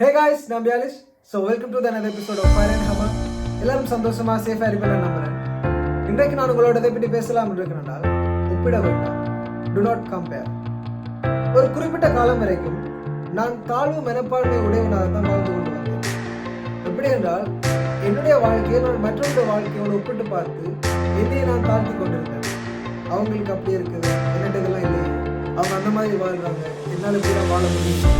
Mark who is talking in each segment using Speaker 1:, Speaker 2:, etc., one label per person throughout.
Speaker 1: ஹே guys நான் பியாலிஷ் so welcome to தனது எபிசோட் ஆஃப் ஃபயர் அண்ட் ஹமா எல்லாரும் சந்தோஷமாக சேஃபாக இருப்பேன் நம்புறேன். இன்றைக்கு நான் உங்களோட இதை பற்றி பேசலாம் இருக்கிறனால் ஒப்பிட வேண்டாம். டு நாட் கம்பேர் ஒரு குறிப்பிட்ட காலம் வரைக்கும் நான் தாழ்வு மனப்பான்மை உடையவனாக தான் வாழ்ந்து கொண்டு வந்தேன். எப்படி என்றால் என்னுடைய வாழ்க்கையை நான் மற்றவருடைய வாழ்க்கையோடு ஒப்பிட்டு பார்த்து என்னையை நான் தாழ்த்தி கொண்டிருந்தேன். அவங்களுக்கு அப்படி இருக்குது என்னட்டு இதெல்லாம் இல்லையே. அவங்க அந்த மாதிரி வாழ்றாங்க. என்னால் இப்படி வாழ முடியும்.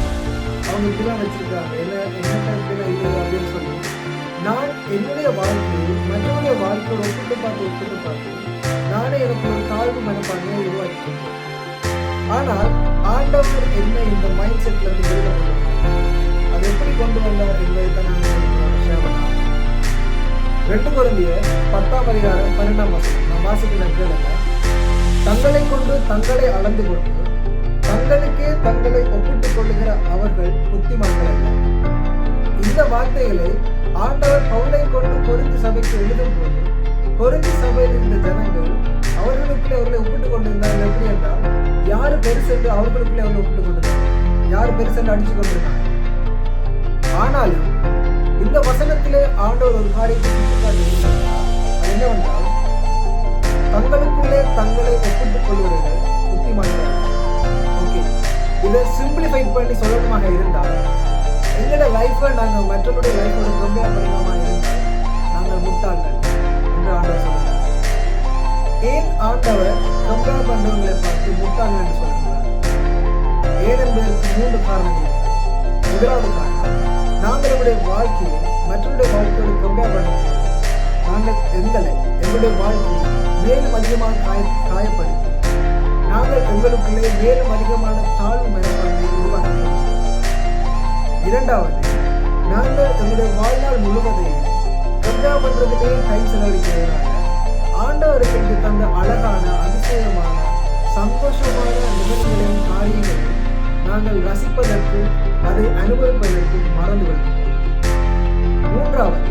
Speaker 1: அவங்க இப்படிலாம் வச்சிருக்காங்க. என்ன என்ன இப்படிலாம் இல்லை அப்படின்னு சொல்லி. நான் என்னுடைய வாழ்க்கையை மற்றவருடைய வாழ்க்கையோட ஒப்பிட்டு பார்த்து ஒப்பிட்டு பார்த்து நானே எனக்கு ஒரு தாழ்வு மனப்பான்மையை உருவாக்கி ஆனால் ஆண்டவர் என்ன இந்த மைண்ட் செட்ல இருந்து வெளியில அது எப்படி கொண்டு வந்தார் என்பதை தான் நான் உங்களோட share ரெண்டு குழந்தைய பத்தாம் அதிகாரம் பன்னெண்டாம் மாசம் நான் வாசிக்கிற கேளுங்க தங்களை கொண்டு தங்களை அளந்து கொண்டு தங்களுக்கே தங்களை ஒப்பிட்டுக் கொள்ளுகிற அவர்கள் புத்திமான்கள் அல்ல. இந்த வார்த்தைகளை ஆண்டவர் பவுலை கொண்டு கொரிந்து சபைக்கு எழுதும் போது கொரிந்து சபையில் இருந்த ஜனங்கள் அவர்களுக்குள்ளே அவர்களை ஒப்பிட்டுக் கொண்டிருந்தார்கள். எப்படி என்றால் யாரு பெருசு என்று அவர்களுக்குள்ளே அவர்கள் ஒப்பிட்டுக் கொண்டிருந்தார்கள்? யார் பெருசு என்று அடிச்சு கொண்டிருந்தார்கள்? ஆனாலும் இந்த வசனத்திலே ஆண்டவர் ஒரு காரியத்தை சுட்டிக்காட்டுகிறார். என்னவென்றால் தங்களுக்குள்ளே தங்களை ஒப்பிட்டுக் கொள்வர்கள் பண்ணி சொல்லணுமாக இருந்தால் எங்களோட லைஃப்பை நாங்கள் மற்றவருடைய லைஃப்போட கம்பேர் பண்ணணுமாக இருந்தால் நாங்கள் முட்டாள்கள் என்று ஆண்டவர் சொல்கிறார். ஏன் ஆண்டவர் கம்பேர் பண்ணுறவங்களை பார்த்து முட்டாள்கள் என்று சொல்கிறார்? ஏன் என்பதற்கு மூன்று காரணங்கள் முதலாவது காரணம் நாங்கள் நம்முடைய வாழ்க்கையை மற்றவருடைய வாழ்க்கையோடு கம்பேர் பண்ணும்போது நாங்கள் எங்களை எங்களுடைய வாழ்க்கையை மேலும் அதிகமாக காய காயப்படுத்தி நாங்கள் எங்களுக்குள்ளே மேலும் அதிகமான தாழ்வு இரண்டாவது நாங்கள் தங்களுடைய வாழ்நாள் முழுவதையும் கஞ்சா பண்றதுக்கே டைம் செலவழிக்கிறதுனால ஆண்டவருக்கு எங்களுக்கு தந்த அழகான அதிசயமான சந்தோஷமான நிகழ்வுகளையும் காரியங்களை நாங்கள் ரசிப்பதற்கு அதை அனுபவிப்பதற்கும் மறந்து விடுகிறோம் மூன்றாவது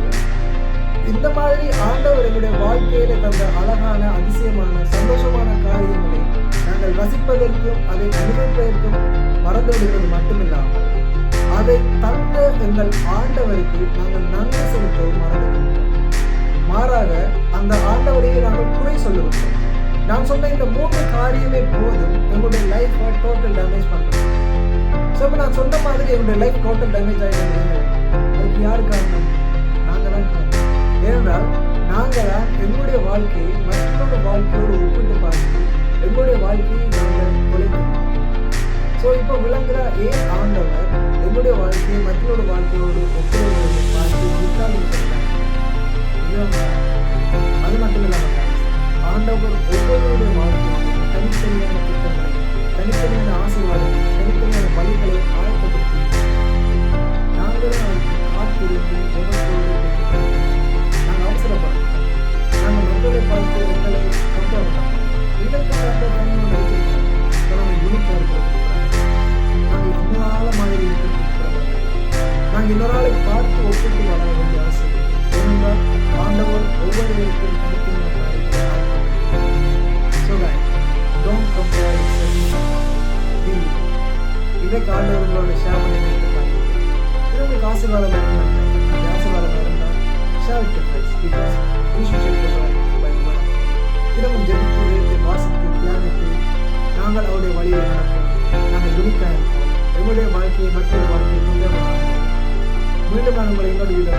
Speaker 1: இந்த மாதிரி ஆண்டவர் எங்களுடைய வாழ்க்கையில தந்த அழகான அதிசயமான சந்தோஷமான காரியங்களை நாங்கள் ரசிப்பதற்கும் அதை அனுபவிப்பதற்கும் மறந்து விடுவது மட்டுமில்லாமல் அதை தந்த எங்கள் ஆண்டவருக்கு நாங்கள் நன்றி செலுத்தவும் மறந்து மாறாக அந்த ஆண்டவரையே நாங்கள் குறை சொல்லுவோம். நான் சொன்ன இந்த மூன்று காரியமே போதும். எங்களுடைய லைஃப் டோட்டல் டேமேஜ் பண்ணுறோம் ஸோ இப்போ நான் சொன்ன மாதிரி என்னுடைய லைஃப் டோட்டல் டேமேஜ் ஆகிடுங்க அதுக்கு யார் காரணம்? நாங்கள் தான் காரணம். ஏனென்றால் நாங்கள் எங்களுடைய வாழ்க்கையை மற்றொரு வாழ்க்கையோடு ஒப்பிட்டு பார்த்து எங்களுடைய வாழ்க்கையை நாங்கள் தொலைக்கிறோம். ஸோ இப்போ விளங்குற ஏன் ஆண்டவர் எங்களுடைய வாழ்க்கையை மற்றவரோட வாழ்க்கையோடு ஒப்பிடுவதை பார்த்து முட்டாள் சொல்கிறாங்க இதுதான் காரணம். அது மட்டும் இல்லாமல் நாங்கள் இன்னொரு ஆளை பார்த்து ஒப்பிட்டு வளர வேண்டிய அவசியம் இல்லை. ஏனென்றால் ஆண்டவர் ஒவ்வொருவருக்கும் தனித்தனியான காரியத்தை So guys, don't compare yourself. Be you. இன்றைக்கு ஆண்டவர் உங்களோட ஷேர் பண்ணி கொடுத்துருக்காங்க இது உங்களுக்கு ஆசீர்வாதம் இருந்தால் அந்த ஆசீர்வாதம் இருந்தால் share with friends because relationship தினமும் ஜெபித்து வைத்து வாசித்து தியானித்து நாங்கள் அவருடைய வழியை நடப்போம் நாங்கள் யூனிக்காக இருப்போம் எங்களுடைய வாழ்க்கையை மற்றொரு வாழ்க்கையை വീണ്ടും കാണുമ്പോൾ ഇങ്ങോട്ട് വീഡിയോ